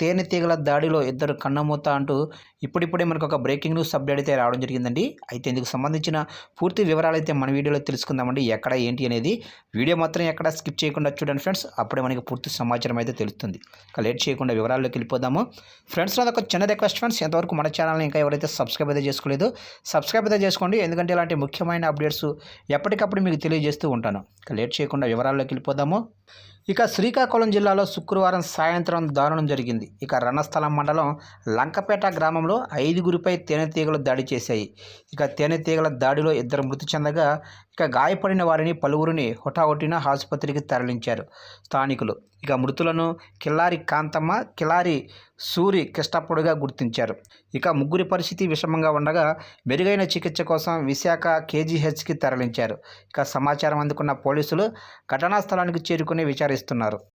తేనెటీగల దాడిలో ఇద్దరు కన్నమూత అంటూ ఇప్పుడిప్పుడే మనకు ఒక బ్రేకింగ్ న్యూస్ అప్డేట్ అయితే రావడం జరిగిందండి. అయితే ఇందుకు సంబంధించిన పూర్తి వివరాలు అయితే మన వీడియోలో తెలుసుకుందామండి. ఎక్కడ ఏంటి అనేది వీడియో మాత్రం ఎక్కడ స్కిప్ చేయకుండా చూడండి ఫ్రెండ్స్ అప్పుడే మనకి పూర్తి సమాచారం అయితే తెలుస్తుంది. ఇక లేట్ చేయకుండా వివరాల్లోకి వెళ్ళిపోదాము. ఫ్రెండ్స్ నాది ఒక చిన్న రిక్వెస్ట్ ఫ్రెండ్స్ ఎంతవరకు మన ఛానల్ని ఇంకా ఎవరైతే సబ్స్క్రైబ్ అయితే చేసుకోలేదు సబ్స్క్రైబ్ అయితే చేసుకోండి. ఎందుకంటే ఇలాంటి ముఖ్యమైన అప్డేట్స్ ఎప్పటికప్పుడు మీకు తెలియజేస్తూ ఉంటాను. ఇక లేట్ చేయకుండా వివరాల్లోకి వెళ్ళిపోదాము. ఇక శ్రీకాకుళం జిల్లాలో శుక్రవారం సాయంత్రం దారుణం జరిగింది. ఇక రణస్థలం మండలం లంకపేట గ్రామంలో ఐదుగురిపై తేనెటీగలు దాడి చేశాయి. ఇక తేనెటీగల దాడిలో ఇద్దరు మృతి చెందగా ఇక గాయపడిన వారిని పలువురిని హుటాహుటిన ఆసుపత్రికి తరలించారు స్థానికులు. ఇక మృతులను కిల్లారి కాంతమ్మ కిలారి సూరి కృష్ణప్పుడుగా గుర్తించారు. ఇక ముగ్గురి పరిస్థితి విషమంగా ఉండగా మెరుగైన చికిత్స కోసం విశాఖ కేజీహెచ్కి తరలించారు. ఇక సమాచారం అందుకున్న పోలీసులు ఘటనా స్థలానికి చేరుకుని విచారిస్తున్నారు